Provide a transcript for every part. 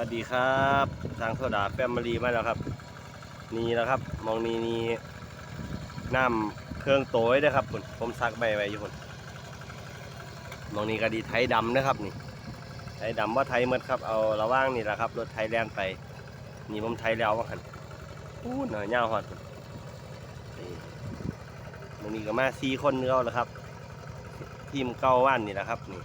วัสดีครับ ทางโซดาแฟมมารีมาแล้วครับ นี่แล้วครับ มองนี้นี่น้ำเครื่องโต้ยนะครับคุณผมซักใบไว้อยู่คุณมองนี้ก็ดีไทยดำนะครับนี่ ไทยดำว่าไทยหมดครับ เอาระว่างนี่แหละครับ รถไทยแลนด์ไป นี่ผมไทยแล้วว่าหันอู้หน่อยยาวหอดนี่มองนี้ก็มาสี่คนเนื้อแล้วครับ ทีมเก้าว่านนี่แหละครับนี่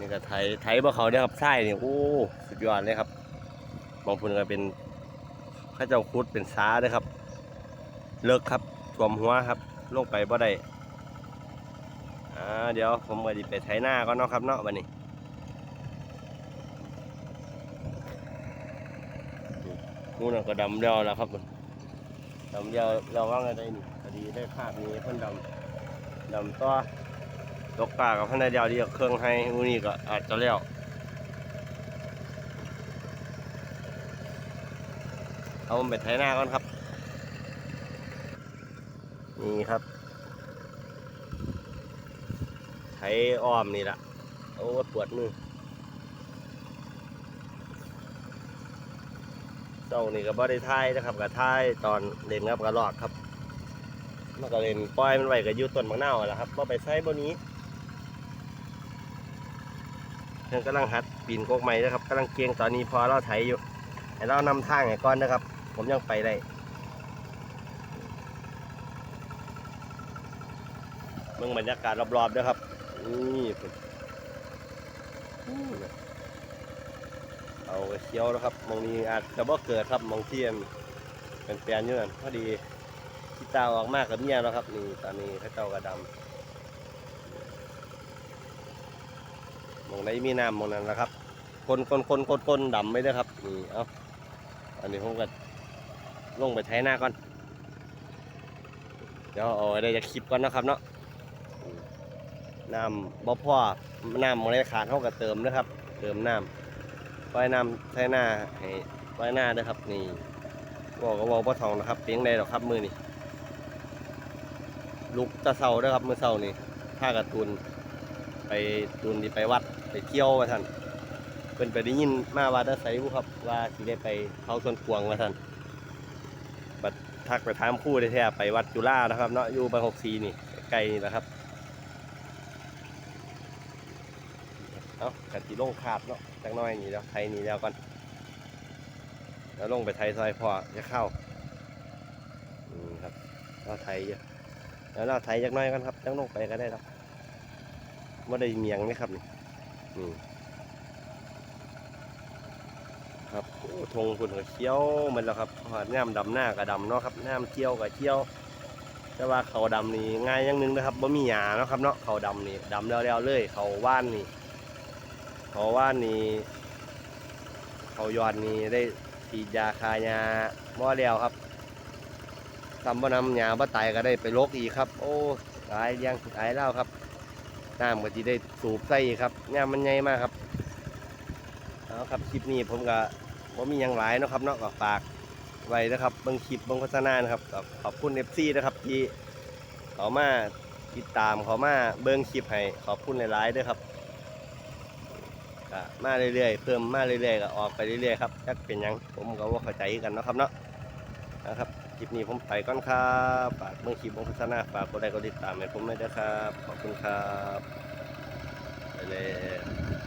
นี่ก็ไทยไทยบ่เขาเนี่ยครับไส้เนี่ยโอ้สุดยอดเลยครับบางคนก็เป็นข้าเจ้าคุดเป็นซ้าเด้วยครับ เลิกครับท่วมหัวครับลงไปบ่ได้อ่าเดี๋ยวผมก็จะไปไถหน้าก่อนเนาะครับเนาะวันนี้นู่นก็ดำเดียวแล้วครับมันดำเดียวเราว่าไงได้นี่พอดีได้ภาพนี้เพิ่นดำดำต่อ ตกปลากับพันธุ์เดียวเดียวเครื่องให้มูนี่ก็อาจจะแล้วเอาไปไถหน้าก่อนครับ นี่ครับไถอ้อมนี่ละโอ้ปวดมือเจ้านี่ก็บ่ได้ทายนะครับกับทายตอนเล่นกับกระรอกครับมันก็เล่นปล่อยมันไว้กับยูต้นมะนาวแหละครับว่าไปใส่บนนี้ เพิ่นกำลังหัดปีนโกกไม้นะครับกำลังเกียงตอนนี้พอเราไถอยู่ให้เรานำทางให้ก่อนนะครับ ผมยังไปได้เมืองบรรยากาศรอบๆด้วยครับนี่เอาเคี้ยวนะครับมองนี้อาจจะบ่เกิดครับมองเทียนเป็นแปลนอยู่นั่นพอดีที่ตาออกมากกับเมียแล้วครับ นี่ตอนนี้ข้าเจ้ากระดำ มองไหนมีน้ำมองนั้นนะครับ คนคนคนคนคนดำไม่ได้ครับนี่เอาอันนี้ผมก็ลงไปใช้หน้าก่อน เดี๋ยวเอาไว้ได้จะคลิปก่อนนะครับเนาะน้ำบ่พ่อน้ำมองไหนขาดเท่ากับเติมนะครับ เติมน้ำไว้น้ำใช้หน้าให้ไว้หน้าด้วยครับนี่บอกก็บอกพ่อทองนะครับเพียงใดหรอกครับมือนี่ลุกตะเสาด้วยครับมือเสานี่ผ้าการ์ตูนไปตูนดีไปวัด ไปเที่ยวว่าท่านเป็นไปได้ยินมาว่าได้ใส่บุครับ ว่าสิได้ไปเขาส่วนกวงว่าท่านบัดทักไปถามคู่ได้แท้ไปวัดจุฬานะครับเนาะอยู่บางหกสีนี่ไกลนี่แหละครับเอากะติลงขาดเนาะจักน้อยนี่แล้วไทยนี่แล้วก่อนแล้วลงไปไทยซอยพอจะเข้าอืมครับเราไทยเยอะแล้วเราไทยจักน้อยกันครับจังลงไปก็ได้แล้วว่าได้เมียงไหมครับนี่ นี่ครับโอ้ทงฝุ่นก็เขียวหมันแล้วครับหอดน้ำดำหน้ากับดำเนาะครับน้ำเจียวกับเจียว แต่ว่าเขาดำนี่ง่ายอย่างหนึงนะครับบ่มีหยาเนาะครับเนาะเขาดำนี่ดำแล้วๆเลย เขาว่านนี่ เขาว่านนี่เขายอดนี่ได้ฉีดยาคายาบ่แล้วครับทำบ่นำหยาบ่ตายก็ได้ไปลกอีกครับ โอ้ตายยังตายแล้วครับ น้ำก็จะได้สูบใส่ครับเน้ำมันใหญ่มากครับเอาครับคลิปนี้ผมก็ว่ามีหยังหลายเนาะครับเนาะก็ฝากไว้นะครับเบิ่งคลิปเบิ่งโฆษณานะครับขอบคุณเอฟซีนะครับที่เขามาติดตามเขามาเบิ่งคลิปให้ขอบคุณหลายๆด้วยครับมาเรื่อยๆเพิ่มมาเรื่อยๆก็ออกไปเรื่อยๆครับจักเป็นยังผมก็ว่าเข้าใจกันเนาะครับเนาะนะครับ ลิปนี้ผมไปก่อนครับฝากเบิ่งคลิปเบิ่งพัฒนาฝากกดไลค์กดติดตามให้ผมด้วยนะครับ ขอบคุณครับไปเลย